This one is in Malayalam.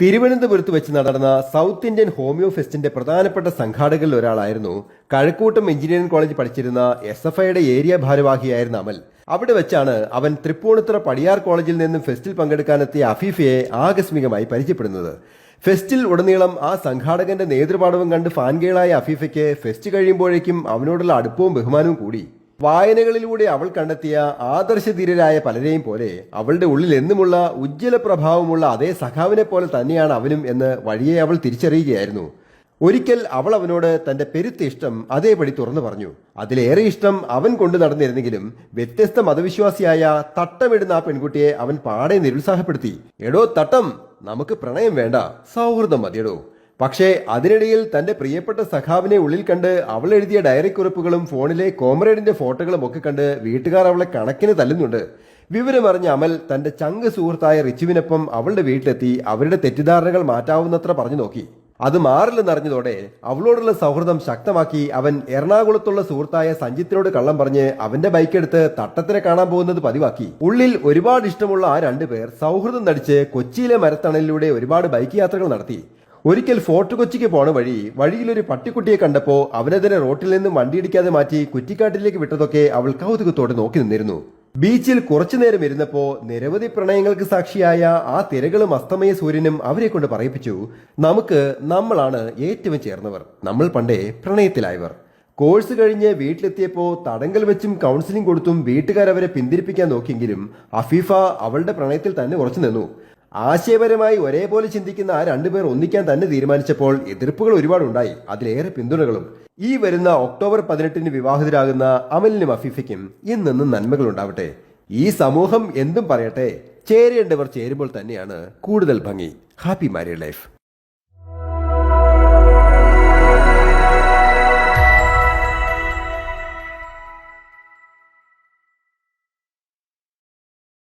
തിരുവനന്തപുരത്ത് വെച്ച് നടന്ന സൗത്ത് ഇന്ത്യൻ ഹോമിയോ ഫെസ്റ്റിന്റെ പ്രധാനപ്പെട്ട സംഘാടകരിൽ ഒരാളായിരുന്നു കഴക്കൂട്ടം എഞ്ചിനീയറിംഗ് കോളേജ് പഠിച്ചിരുന്ന എസ് എഫ് ഐയുടെ ഏരിയ ഭാരവാഹിയായിരുന്ന അമൽ. അവിടെ വെച്ചാണ് അവൻ തൃപ്പൂണിത്തുറ പടിയാർ കോളേജിൽ നിന്നും ഫെസ്റ്റിൽ പങ്കെടുക്കാനെത്തിയ അഫീഫയെ ആകസ്മികമായി പരിചയപ്പെടുന്നത്. ഫെസ്റ്റിൽ ഉടനീളം ആ സംഘാടകന്റെ നേതൃപാടവം കണ്ട് ഫാൻഗേളായ അഫീഫയ്ക്ക് ഫെസ്റ്റ് കഴിയുമ്പോഴേക്കും അവനോടുള്ള അടുപ്പവും ബഹുമാനവും കൂടി. വായനകളിലൂടെ അവൾ കണ്ടെത്തിയ ആദർശധീരരായ പലരെയും പോലെ അവളുടെ ഉള്ളിൽ എന്നുമുള്ള ഉജ്ജ്വല പ്രഭാവമുള്ള അതേ സഖാവിനെ പോലെ തന്നെയാണ് അവനും എന്ന് വഴിയെ അവൾ തിരിച്ചറിയുകയായിരുന്നു. ഒരിക്കൽ അവൾ അവനോട് തന്റെ പെരുത്ത ഇഷ്ടം അതേപടി തുറന്നു പറഞ്ഞു. അതിലേറെ ഇഷ്ടം അവൻ കൊണ്ടു നടന്നിരുന്നെങ്കിലും വ്യത്യസ്ത മതവിശ്വാസിയായ തട്ടമിടുന്ന ആ പെൺകുട്ടിയെ അവൻ പാടെ നിരുത്സാഹപ്പെടുത്തി. എടോ തട്ടം നമുക്ക് പ്രണയം വേണ്ട. സൗഹൃദം മതിയെടോ. പക്ഷേ അതിനിടയിൽ തന്റെ പ്രിയപ്പെട്ട സഖാവിനെ ഉള്ളിൽ കണ്ട് അവൾ എഴുതിയ ഡയറി കുറിപ്പുകളും ഫോണിലെ കോമ്രേഡിന്റെ ഫോട്ടോകളും ഒക്കെ കണ്ട് വീട്ടുകാർ അവളെ കണക്കിന് തല്ലുന്നുണ്ട്. വിവരമറിഞ്ഞ അമൽ തന്റെ ചങ്ക് സുഹൃത്തായ റിച്ചുവിനൊപ്പം അവളുടെ വീട്ടിലെത്തി അവരുടെ തെറ്റിദ്ധാരണകൾ മാറ്റാവുന്നത്ര പറഞ്ഞു നോക്കി. അത് മാറില്ലെന്നറിഞ്ഞതോടെ അവളോടുള്ള സൗഹൃദം ശക്തമാക്കി അവൻ എറണാകുളത്തുള്ള സുഹൃത്തായ സഞ്ജിത്തിനോട് കള്ളം പറഞ്ഞ് അവന്റെ ബൈക്ക് എടുത്ത് തട്ടത്തിനെ കാണാൻ പോകുന്നത് പതിവാക്കി. ഉള്ളിൽ ഒരുപാട് ഇഷ്ടമുള്ള ആ രണ്ടുപേർ സൗഹൃദം നടിച്ച് കൊച്ചിയിലെ മരത്തണലിലൂടെ ഒരുപാട് ബൈക്ക് യാത്രകൾ നടത്തി. ഒരിക്കൽ ഫോർട്ട് കൊച്ചിക്ക് പോണ വഴി വഴിയിലൊരു പട്ടിക്കുട്ടിയെ കണ്ടപ്പോ അവനതിനെ റോട്ടിൽ നിന്നും വണ്ടിയിടിക്കാതെ മാറ്റി കുറ്റിക്കാട്ടിലേക്ക് വിട്ടതൊക്കെ അവൾ കൗതുകത്തോടെ നോക്കി നിന്നിരുന്നു. ബീച്ചിൽ കുറച്ചുനേരം ഇരുന്നപ്പോ നിരവധി പ്രണയങ്ങൾക്ക് സാക്ഷിയായ ആ തിരകളും അസ്തമയ സൂര്യനും അവരെ കൊണ്ട് പറയിപ്പിച്ചു. നമുക്ക് നമ്മളാണ് ഏറ്റവും ചേർന്നവർ. നമ്മൾ പണ്ടേ പ്രണയത്തിലായവർ. കോഴ്സ് കഴിഞ്ഞ് വീട്ടിലെത്തിയപ്പോ തടങ്കൽ വെച്ചും കൗൺസിലിംഗ് കൊടുത്തും വീട്ടുകാരവരെ പിന്തിരിപ്പിക്കാൻ നോക്കിയെങ്കിലും അഫീഫ അവളുടെ പ്രണയത്തിൽ തന്നെ ഉറച്ചു നിന്നു. ആശയപരമായി ഒരേപോലെ ചിന്തിക്കുന്ന ആ രണ്ടുപേർ ഒന്നിക്കാൻ തന്നെ തീരുമാനിച്ചപ്പോൾ എതിർപ്പുകൾ ഒരുപാടുണ്ടായി. അതിലേറെ പിന്തുണകളും. ഈ വരുന്ന ഒക്ടോബർ പതിനെട്ടിന് വിവാഹിതരാകുന്ന അമലിനും അഫീഫയ്ക്കും ഇന്നെന്നും നന്മകൾ ഉണ്ടാവട്ടെ ഈ സമൂഹം എന്തും പറയട്ടെ. ചേരേണ്ടവർ ചേരുമ്പോൾ തന്നെയാണ് കൂടുതൽ ഭംഗി. Happy married life.